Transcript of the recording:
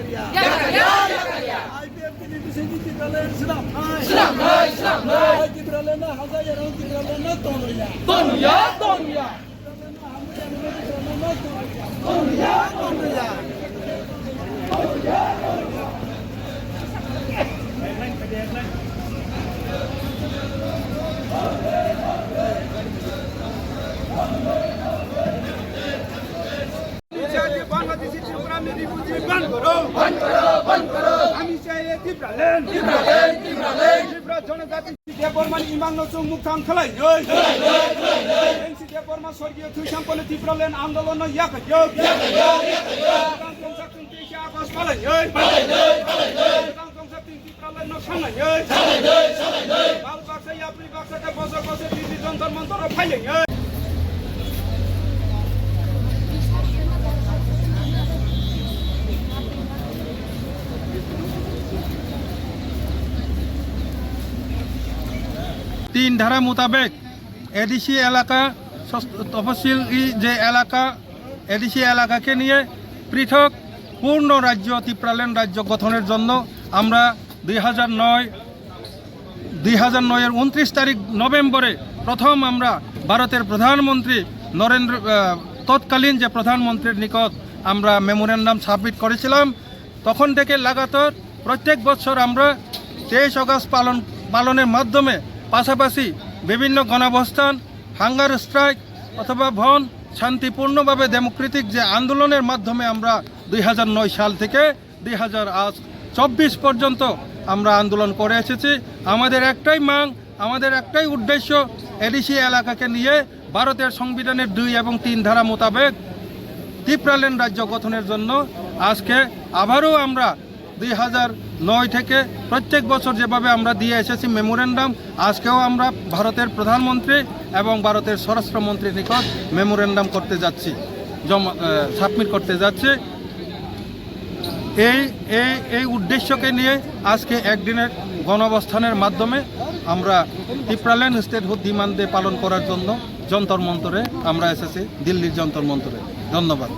Zakaria. Zakaria, Zakaria. IPF di BBC di Tibralen Islam. Islam, Islam. Tibralen Hazar Yaran Tibralen Tonuya. Tonuya, Tonuya. Medinipur বান করো বন্ধ করো বন্ধ করো আমি চাই ত্রিপুরালেন ত্রিপুরালেন ত্রিপুরালেন ত্রিপুরা জনজাতি দেববর্মান ইমাং নচং মুখাং খালাই এনসি স্বর্গীয় সম্পন্ন আন্দোলন ইয়াক আগস্ট পালাই ত্রিপুরালেন নসাঙ্গাই বাল বাক্সা ইয়াপ্রি বাক্সাতে বছর বছর দিদি যন্তর মন্তর ফাইলেন তিন ধারা মোতাবেক এডিসি এলাকা তফসিল যে এলাকা, এডিসি এলাকাকে নিয়ে পৃথক পূর্ণ রাজ্য ত্রিপ্রালেন রাজ্য গঠনের জন্য আমরা দুই হাজার নয়, দুই হাজার নয়ের উনত্রিশ তারিখ নভেম্বরে প্রথম আমরা ভারতের প্রধানমন্ত্রী নরেন্দ্র তৎকালীন যে প্রধানমন্ত্রীর নিকট আমরা মেমোরেন্ডাম সাবমিট করেছিলাম, তখন থেকে লাগাতার প্রত্যেক বছর আমরা তেইশ অগাস্ট পালন, পালনের মাধ্যমে পাশাপাশি বিভিন্ন গণাবস্থান হাঙ্গার স্ট্রাইক অথবা ভন শান্তিপূর্ণভাবে ডেমোক্রেটিক যে আন্দোলনের মাধ্যমে আমরা দুই হাজার নয় সাল থেকে দুই চব্বিশ পর্যন্ত আমরা আন্দোলন করে এসেছি। আমাদের একটাই মাং, আমাদের একটাই উদ্দেশ্য এডিসি এলাকাকে নিয়ে ভারতের সংবিধানের দুই এবং তিন ধারা মোতাবেক ত্রিপ্রালেন রাজ্য গঠনের জন্য আজকে আবারও আমরা দুই হাজার নয় থেকে প্রত্যেক বছর যেভাবে আমরা দিয়ে এসেছি মেমোরেন্ডাম, আজকেও আমরা ভারতের প্রধানমন্ত্রী এবং ভারতের স্বরাষ্ট্রমন্ত্রীর নিকট মেমোরেন্ডাম করতে যাচ্ছি, জমা সাবমিট করতে যাচ্ছি। এই এই এই উদ্দেশ্যকে নিয়ে আজকে একদিনের গণঅবস্থানের মাধ্যমে আমরা ত্রিপ্রালেন স্টেটহুড ডিমান্ডে পালন করার জন্য যন্তর মন্তরে আমরা এসেছি, দিল্লির যন্তর মন্তরে। ধন্যবাদ।